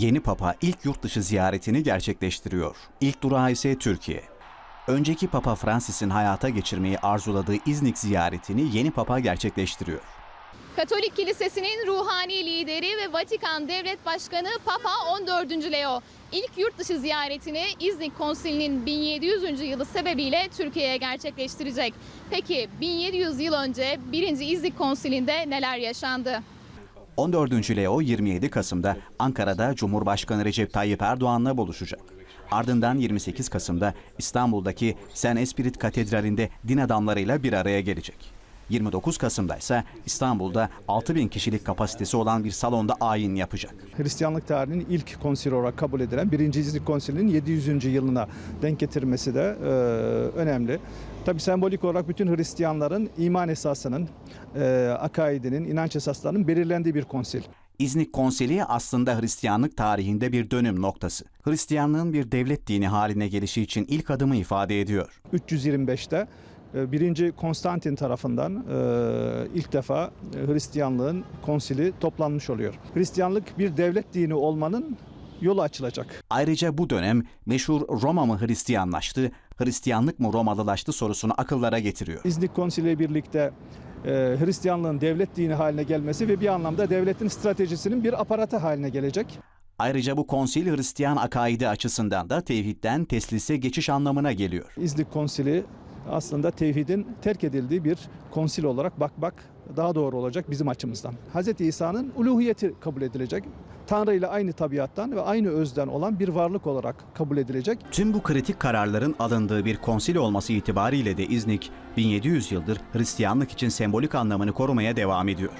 Yeni Papa ilk yurt dışı ziyaretini gerçekleştiriyor. İlk durağı ise Türkiye. Önceki Papa Francis'in hayata geçirmeyi arzuladığı İznik ziyaretini yeni Papa gerçekleştiriyor. Katolik Kilisesi'nin ruhani lideri ve Vatikan Devlet Başkanı Papa 14. Leo ilk yurt dışı ziyaretini İznik Konsili'nin 1700. yılı sebebiyle Türkiye'ye gerçekleştirecek. Peki 1700 yıl önce 1. İznik Konsili'nde neler yaşandı? 14. Leo 27 Kasım'da Ankara'da Cumhurbaşkanı Recep Tayyip Erdoğan'la buluşacak. Ardından 28 Kasım'da İstanbul'daki Sen Esprit Katedrali'nde din adamlarıyla bir araya gelecek. 29 Kasım'da ise İstanbul'da 6000 kişilik kapasitesi olan bir salonda ayin yapacak. Hristiyanlık tarihinin ilk konsili olarak kabul edilen 1. İznik Konsili'nin 700. yılına denk getirmesi de e, önemli. Tabi sembolik olarak bütün Hristiyanların iman esasının, e, akaidinin, inanç esaslarının belirlendiği bir konsil. İznik Konsili aslında Hristiyanlık tarihinde bir dönüm noktası. Hristiyanlığın bir devlet dini haline gelişi için ilk adımı ifade ediyor. 325'te e, 1. Konstantin tarafından e, ilk defa e, Hristiyanlığın konsili toplanmış oluyor. Hristiyanlık bir devlet dini olmanın yolu açılacak. Ayrıca bu dönem meşhur Roma mı Hristiyanlaştı, Hristiyanlık mı Romalılaştı sorusunu akıllara getiriyor. İznik Konsili birlikte e, Hristiyanlığın devlet dini haline gelmesi ve bir anlamda devletin stratejisinin bir aparatı haline gelecek. Ayrıca bu konsil Hristiyan akaidi açısından da tevhidden teslise geçiş anlamına geliyor. İznik Konsili aslında tevhidin terk edildiği bir konsil olarak bakmak daha doğru olacak bizim açımızdan. Hz. İsa'nın uluhiyeti kabul edilecek. Tanrı ile aynı tabiattan ve aynı özden olan bir varlık olarak kabul edilecek. Tüm bu kritik kararların alındığı bir konsil olması itibariyle de İznik 1700 yıldır Hristiyanlık için sembolik anlamını korumaya devam ediyor.